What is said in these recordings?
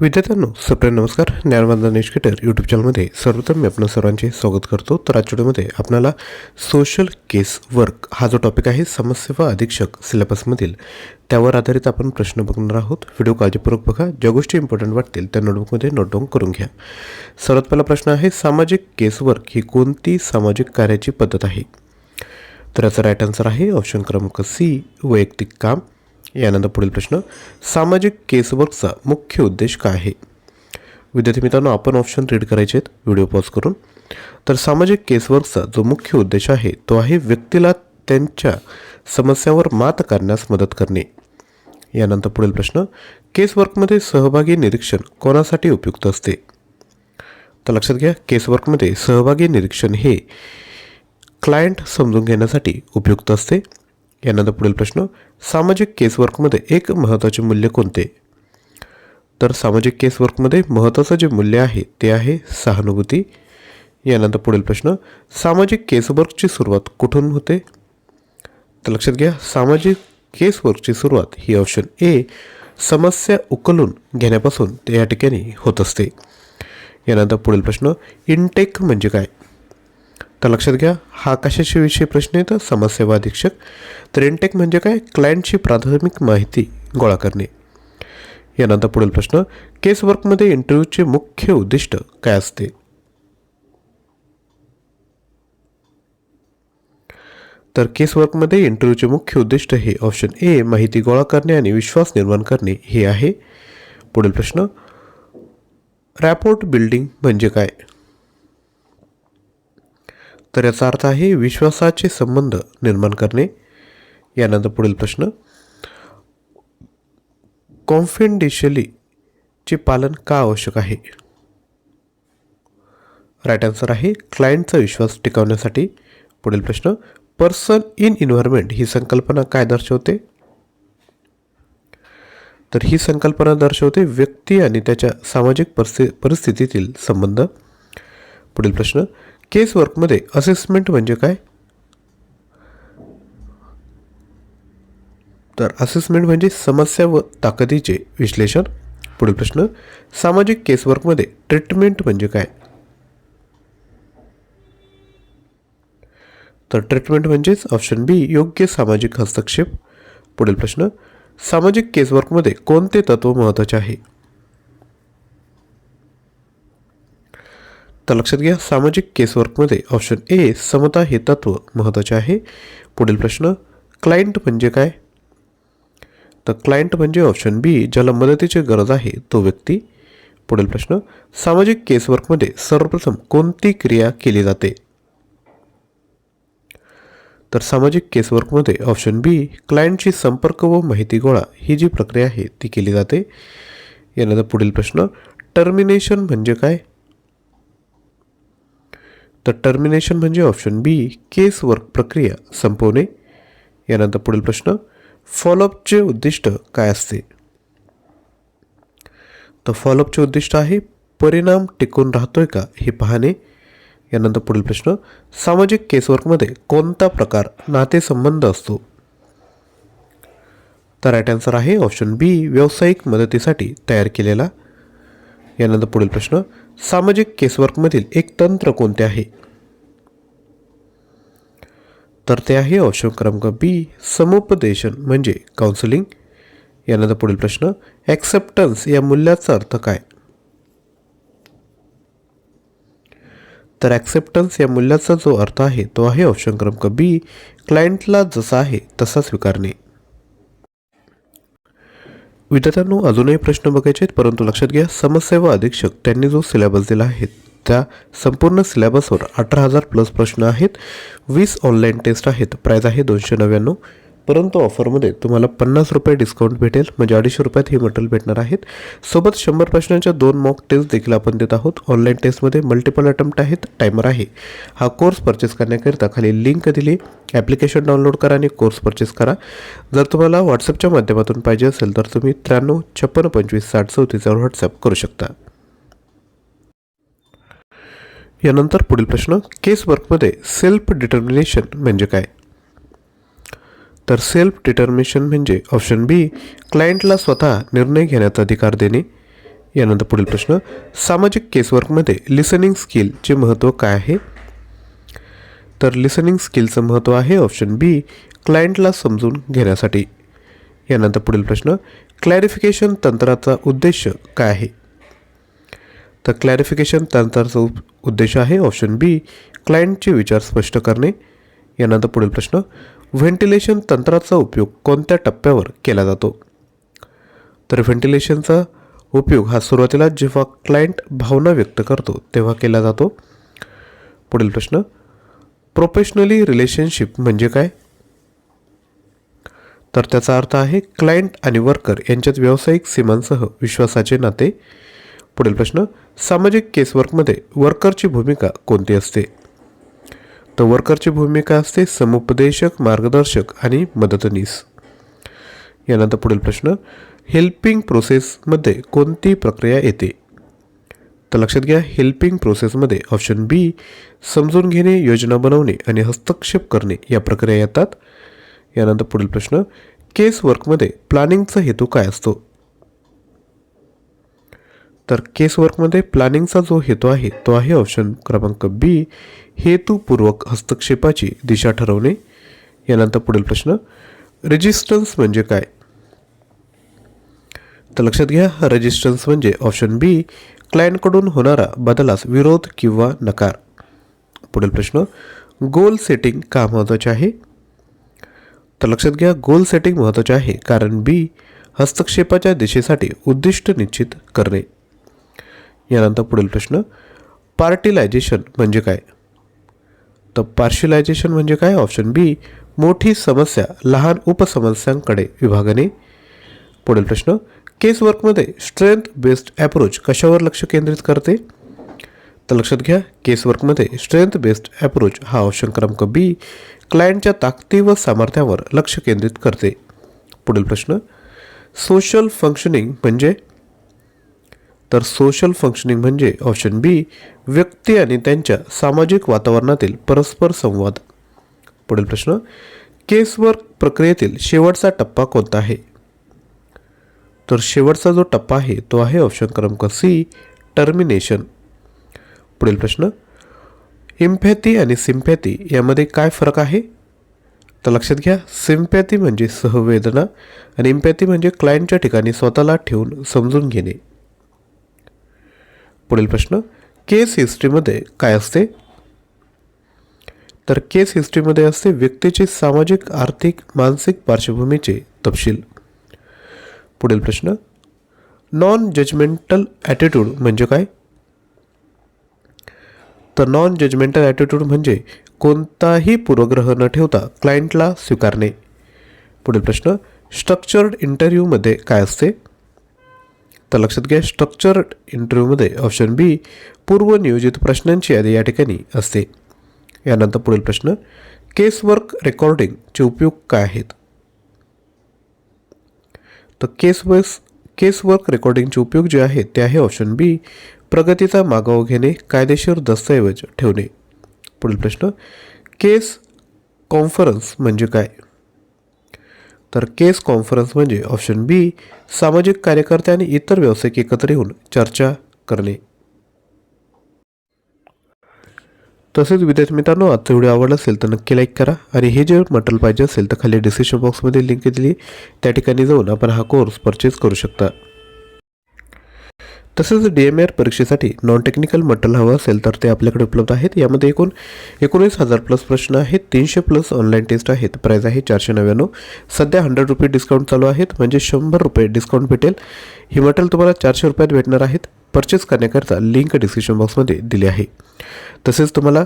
विद्यार्थ्यांनो सप्रेम नमस्कार. ज्ञानवंदन निष्केटर यूट्यूब चॅनलमध्ये सर्वप्रथम मी आपलं सर्वांचे स्वागत करतो. तर आजच्या व्हिडिओमध्ये आपल्याला सोशल केस वर्क हा जो टॉपिक आहे समाजसेवा अधीक्षक सिलेबसमधील त्यावर आधारित आपण प्रश्न बघणार आहोत. व्हिडिओ काळजीपूर्वक बघा. ज्या गोष्टी इम्पॉर्टंट वाटतील त्या नोटबुकमध्ये नोट डाऊन करून घ्या. सर्वात पहिला प्रश्न आहे सामाजिक केस वर्क ही कोणती सामाजिक कार्याची पद्धत आहे? तर याचा राईट आन्सर आहे ऑप्शन क्रमांक सी वैयक्तिक काम. यानंतर पुढील प्रश्न सामाजिक केसवर्कचा मुख्य उद्देश काय आहे? विद्यार्थी मित्रांनो आपण ऑप्शन रीड करायचे आहेत. व्हिडिओ पॉज करून. तर सामाजिक केसवर्कचा जो मुख्य उद्देश आहे तो आहे व्यक्तीला त्यांच्या समस्यावर मात करण्यास मदत करणे. यानंतर पुढील प्रश्न केसवर्कमध्ये सहभागी निरीक्षण कोणासाठी उपयुक्त असते? तर लक्षात घ्या केसवर्कमध्ये सहभागी निरीक्षण हे क्लायंट समजून घेण्यासाठी उपयुक्त असते. यानंतर पुढील प्रश्न सामाजिक केसवर्कमध्ये एक महत्त्वाचे मूल्य कोणते? तर सामाजिक केसवर्कमध्ये महत्त्वाचं जे मूल्य आहे ते आहे सहानुभूती. यानंतर पुढील प्रश्न सामाजिक केसवर्कची सुरुवात कुठून होते? तर लक्षात घ्या सामाजिक केसवर्कची सुरुवात ही ऑप्शन ए समस्या उकलून घेण्यापासून ते या ठिकाणी होत असते. यानंतर पुढील प्रश्न इनटेक म्हणजे काय? तर लक्षात घ्या हा कशाच्याविषयी प्रश्न येतं समाजसेवा अधीक्षक. तर इनटेक म्हणजे काय? क्लायंटची प्राथमिक माहिती गोळा करणे. यानंतर पुढील प्रश्न. केस वर्कमध्ये इंटरव्ह्यूचे मुख्य उद्दिष्ट काय असते? तर केस वर्कमध्ये इंटरव्ह्यूचे मुख्य उद्दिष्ट हे ऑप्शन ए माहिती गोळा करणे आणि विश्वास निर्माण करणे हे आहे. पुढील प्रश्न. रॅपोर्ट बिल्डिंग म्हणजे काय? तर याचा अर्थ आहे विश्वासाचे संबंध निर्माण करणे. यानंतर पुढील प्रश्न. कॉन्फिडेन्शियलीचे पालन का आवश्यक आहे? राईट आन्सर आहे क्लायंटचा विश्वास टिकवण्यासाठी. पुढील प्रश्न. पर्सन इन इन्व्हायरमेंट ही संकल्पना काय दर्शवते? तर ही संकल्पना दर्शवते व्यक्ती आणि त्याच्या सामाजिक परिस्थितीतील संबंध. पुढील प्रश्न. केस वर्कमध्ये असेसमेंट म्हणजे काय? तर असेसमेंट म्हणजे समस्या व ताकदीचे विश्लेषण. पुढील प्रश्न सामाजिक केसवर्कमध्ये ट्रीटमेंट म्हणजे काय? तर ट्रीटमेंट म्हणजेच ऑप्शन बी योग्य सामाजिक हस्तक्षेप. पुढील प्रश्न सामाजिक केसवर्कमध्ये कोणते तत्व महत्त्वाचे आहे? तर लक्षात घ्या सामाजिक केसवर्कमध्ये ऑप्शन ए समता हे तत्व महत्त्वाचे आहे. पुढील प्रश्न क्लायंट म्हणजे काय? तर क्लायंट म्हणजे ऑप्शन बी ज्याला मदतीची गरज आहे तो व्यक्ती. पुढील प्रश्न सामाजिक केसवर्कमध्ये सर्वप्रथम कोणती क्रिया केली जाते? तर सामाजिक केसवर्कमध्ये ऑप्शन बी क्लायंटशी संपर्क व माहिती गोळा ही जी प्रक्रिया आहे ती केली जाते. यानंतर पुढील प्रश्न टर्मिनेशन म्हणजे काय? तर टर्मिनेशन म्हणजे ऑप्शन बी केस वर्क प्रक्रिया संपवणे. यानंतर पुढील प्रश्न फॉलोअपचे उद्दिष्ट काय असते? तर फॉलोअपचे उद्दिष्ट आहे परिणाम टिकून राहतोय का हे पाहणे. यानंतर पुढील प्रश्न सामाजिक केसवर्कमध्ये कोणता प्रकार नातेसंबंध असतो? तर राईट आन्सर आहे ऑप्शन बी व्यावसायिक मदतीसाठी तयार केलेला यानंतर पुढील प्रश्न सामाजिक केसवर्कमधील एक तंत्र कोणते आहे? तर ते आहे ऑप्शन क्रमांक बी समुपदेशन म्हणजे काउन्सिलिंग यानंतर पुढील प्रश्न ॲक्सेप्टन्स या मूल्याचा अर्थ काय? तर ॲक्सेप्टन्स या मूल्याचा जो अर्थ आहे तो आहे ऑप्शन क्रमांक बी क्लायंटला जसा आहे तसा स्वीकारणे. विद्यार्थ्यांनो अजूनही प्रश्न बघायचे आहेत परंतु लक्षात घ्या समस्या अधीक्षक त्यांनी जो सिलेबस दिला आहे त्या संपूर्ण सिलेबसवर अठरा हजार प्लस प्रश्न आहेत. वीस ऑनलाईन टेस्ट आहेत. प्राईज आहे दोनशे नव्याण्णव. परंतु ऑफरमध्ये तुम्हाला पन्नास रुपये डिस्काउंट भेटेल. म्हणजे अडीचशे रुपयात हे मटेरियल भेटणार आहेत. सोबत शंभर प्रश्नांच्या दोन मॉक टेस्ट देखील आपण देत आहोत. ऑनलाईन टेस्टमध्ये मल्टिपल अटेम्प्ट आहेत. टायमर आहे. हा कोर्स परचेस करण्याकरिता खाली लिंक दिली. ॲप्लिकेशन डाउनलोड करा आणि कोर्स परचेस करा. जर तुम्हाला व्हॉट्सअपच्या माध्यमातून पाहिजे असेल तर तुम्ही त्र्याण्णव छप्पन्न पंचवीस साठ चौतीसवर व्हॉट्सअप करू शकता. यानंतर पुढील प्रश्न. केस वर्कमध्ये सेल्फ डिटर्मिनेशन म्हणजे काय? तर सेल्फ डिटर्मिनेशन म्हणजे ऑप्शन बी क्लायंटला स्वतः निर्णय घेण्याचा अधिकार देणे. यानंतर पुढील प्रश्न सामाजिक केसवर्कमध्ये लिसनिंग स्किलचे महत्त्व काय आहे? तर लिसनिंग स्किलचं महत्त्व आहे ऑप्शन बी क्लायंटला समजून घेण्यासाठी. यानंतर पुढील प्रश्न क्लॅरिफिकेशन तंत्राचा उद्देश काय आहे? तर क्लॅरिफिकेशन तंत्राचा उद्देश आहे ऑप्शन बी क्लायंटचे विचार स्पष्ट करणे. यानंतर पुढील प्रश्न व्हेंटिलेशन तंत्राचा उपयोग कोणत्या टप्प्यावर केला जातो? तर व्हेंटिलेशनचा उपयोग हा सुरुवातीला जेव्हा क्लायंट भावना व्यक्त करतो तेव्हा केला जातो. पुढील प्रश्न. प्रोफेशनली रिलेशनशिप म्हणजे काय? तर त्याचा अर्थ आहे क्लायंट आणि वर्कर यांच्यात व्यावसायिक सीमांसह विश्वासाचे नाते. पुढील प्रश्न. सामाजिक केसवर्कमध्ये वर्करची भूमिका कोणती असते? तर वर्करची भूमिका असते समुपदेशक मार्गदर्शक आणि मदतनीस. यानंतर पुढील प्रश्न हेल्पिंग प्रोसेसमध्ये कोणती प्रक्रिया येते? तर लक्षात घ्या हेल्पिंग प्रोसेसमध्ये ऑप्शन बी समजून घेणे योजना बनवणे आणि हस्तक्षेप करणे या प्रक्रिया येतात. यानंतर पुढील प्रश्न केस वर्कमध्ये प्लॅनिंगचा हेतू काय असतो? तर केस वर्कमध्ये प्लॅनिंगचा जो हेतू आहे तो आहे ऑप्शन क्रमांक बी हेतुपूर्वक हस्तक्षेपाची दिशा ठरवणे यानंतर पुढील प्रश्न. रेजिस्टन्स म्हणजे काय? तर लक्षात घ्या रेजिस्टन्स म्हणजे ऑप्शन बी क्लायंटकडून होणारा बदलास विरोध किंवा नकार. पुढील प्रश्न गोल सेटिंग का महत्त्वाचे आहे? तर लक्षात घ्या गोल सेटिंग महत्त्वाचे आहे कारण बी हस्तक्षेपाच्या दिशेसाठी उद्दिष्ट निश्चित करणे. यानंतर पुढील प्रश्न पार्टिलायझेशन म्हणजे काय? तर पार्शिलायझेशन म्हणजे काय? ऑप्शन बी मोठी समस्या लहान उपसमस्यांकडे विभागणे. पुढील प्रश्न केस वर्कमध्ये स्ट्रेंथ बेस्ड ॲप्रोच कशावर लक्ष केंद्रित करते? तर लक्षात घ्या केस वर्कमध्ये स्ट्रेंथ बेस्ड ॲप्रोच हा ऑप्शन क्रमांक बी क्लायंटच्या ताकदी व सामर्थ्यावर लक्ष केंद्रित करते. पुढील प्रश्न सोशल फंक्शनिंग म्हणजे तर सोशल फंक्शनिंग म्हणजे ऑप्शन बी व्यक्ती आणि त्यांच्या सामाजिक वातावरणातील परस्पर संवाद. पुढील प्रश्न केसवर्क प्रक्रियेतील शेवटचा टप्पा कोणता आहे? तर शेवटचा जो टप्पा आहे तो आहे ऑप्शन क्रमांक सी टर्मिनेशन पुढील प्रश्न इम्पॅथी आणि सिम्पॅथी यामध्ये काय फरक आहे? तर लक्षात घ्या सिम्पॅथी म्हणजे सहवेदना आणि इम्पॅथी म्हणजे क्लायंटच्या ठिकाणी स्वतःला ठेवून समजून घेणे. पुढील प्रश्न केस हिस्ट्रीमध्ये काय असते? तर केस हिस्ट्रीमध्ये असते व्यक्तीचे सामाजिक आर्थिक मानसिक पार्श्वभूमीचे तपशील. पुढील प्रश्न नॉन जजमेंटल ॲटिट्यूड म्हणजे काय? तर नॉन जजमेंटल ॲटिट्यूड म्हणजे कोणताही पूर्वग्रह न ठेवता क्लायंटला स्वीकारणे. पुढील प्रश्न स्ट्रक्चर्ड इंटरव्ह्यूमध्ये काय असते? तर लक्षात घ्या स्ट्रक्चर्ड इंटरव्ह्यूमध्ये ऑप्शन बी पूर्वनियोजित प्रश्नांची यादी या ठिकाणी असते. यानंतर पुढील प्रश्न केस वर्क रेकॉर्डिंगचे उपयोग काय आहेत? तर केस वर्स केस वर्क रेकॉर्डिंगचे उपयोग जे आहेत ते आहे ऑप्शन बी प्रगतीचा मागोवा घेणे कायदेशीर दस्तऐवज ठेवणे. पुढील प्रश्न केस कॉन्फरन्स म्हणजे काय? तर केस कॉन्फरन्स म्हणजे ऑप्शन बी सामाजिक कार्यकर्ते आणि इतर व्यावसायिक एकत्र येऊन चर्चा करणे. तसेच विद्यार्थी मित्रांनो आजचा व्हिडिओ आवडला असेल तर नक्की लाईक करा आणि हे जे म्हटलं पाहिजे असेल तर खाली डिस्क्रिप्शन बॉक्समध्ये लिंक दिली त्या ठिकाणी जाऊन आपण हा कोर्स परचेस करू शकता. तसेच डी एम आर परीक्षेसाठी नॉन टेक्निकल मटेरियल हवं असेल तर ते आपल्याकडे उपलब्ध आहेत. यामध्ये एकूण एकोणीस हजार प्लस प्रश्न आहेत तीनशे प्लस ऑनलाईन टेस्ट आहेत. प्राईज आहे चारशे नव्याण्णव. सध्या हंड्रेड रुपये डिस्काउंट चालू आहेत म्हणजे शंभर रुपये डिस्काउंट भेटेल. ही मटेरियल तुम्हाला चारशे रुपयात भेटणार आहेत. परचेस करण्याकरता लिंक डिस्क्रिप्शन बॉक्समध्ये दिली आहे. तसेच तुम्हाला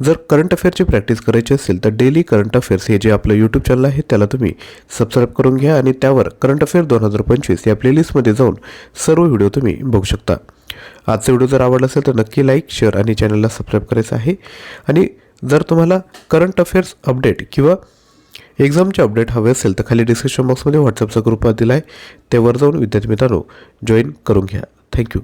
जर करंट अफेअरची प्रॅक्टिस करायची असेल तर डेली करंट अफेअर्स हे जे आपलं यूट्यूब चॅनल आहे त्याला तुम्ही सबस्क्राईब करून घ्या आणि त्यावर करंट अफेअर दोन हजार पंचवीस या प्लेलिस्टमध्ये जाऊन सर्व व्हिडिओ तुम्ही बघू शकता. आजचा व्हिडिओ जर आवडला असेल तर नक्की लाईक शेअर आणि चॅनलला सबस्क्राईब करायचं आहे. आणि जर तुम्हाला करंट अफेअर्स अपडेट किंवा एक्झामचे अपडेट हवे असेल तर खाली डिस्क्रिप्शन बॉक्समध्ये व्हॉट्सअपचा ग्रुप दिला आहे त्यावर जाऊन विद्यार्थी मित्रांनो जॉईन करून घ्या. थँक्यू